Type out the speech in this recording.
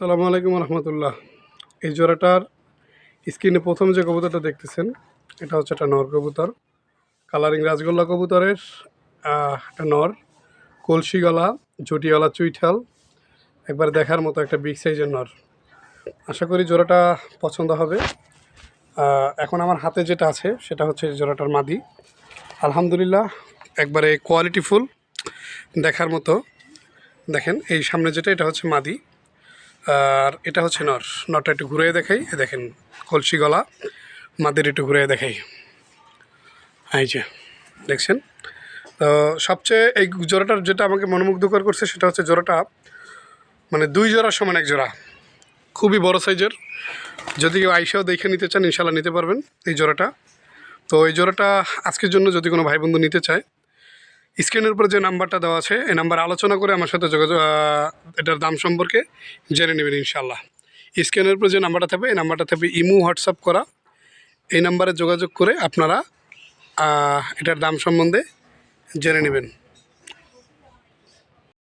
সালামু আলাইকুম রহমতুল্লাহ। এই জোড়াটার স্ক্রিনে প্রথম যে কবুতরটা দেখতেছেন, এটা হচ্ছে একটা নর কবুতর। কালারিং রাজগোল্লা কবুতরের একটা নর। কলসি গলা ঝুটিওয়ালা চুইঠাল। একবার দেখার মতো একটা বিগ সাইজের নর। আশা করি জোড়াটা পছন্দ হবে। এখন আমার হাতে যেটা আছে, সেটা হচ্ছে জোড়াটার মাদি। আলহামদুলিল্লাহ, একবারে কোয়ালিটিফুল দেখার মতো। দেখেন, এই সামনে যেটা, এটা হচ্ছে মাদি। আর এটা হচ্ছে নর। নরটা একটু ঘুরিয়ে দেখাই। দেখেন, কলসি গলা, মাদের একটু ঘুরিয়ে দেখাই। এই যে, দেখছেন? তো সবচেয়ে এই জোড়াটার যেটা আমাকে মনোমুগ্ধকর করছে সেটা হচ্ছে জোড়াটা মানে দুই জোড়ার সমান এক জোড়া। খুবই বড় সাইজের। যদি কেউ আইসাও দেখে নিতে চান ইনশাল্লাহ নিতে পারবেন এই জোড়াটা। তো এই জোড়াটা আজকের জন্য যদি কোনো ভাই বন্ধু নিতে চায় স্ক্রিনের উপর যে নাম্বারটা দেওয়া আছে, এই নাম্বার আলোচনা করে আমার সাথে যোগাযোগ এটার দাম সম্পর্কে জেনে নেবেন ইনশাল্লাহ স্ক্রিনের উপর যে নাম্বারটা থাকবে, এই নাম্বারটা থাকবে ইমু, হোয়াটসঅ্যাপ করা। এই নাম্বারে যোগাযোগ করে আপনারা এটার দাম সম্বন্ধে জেনে নেবেন।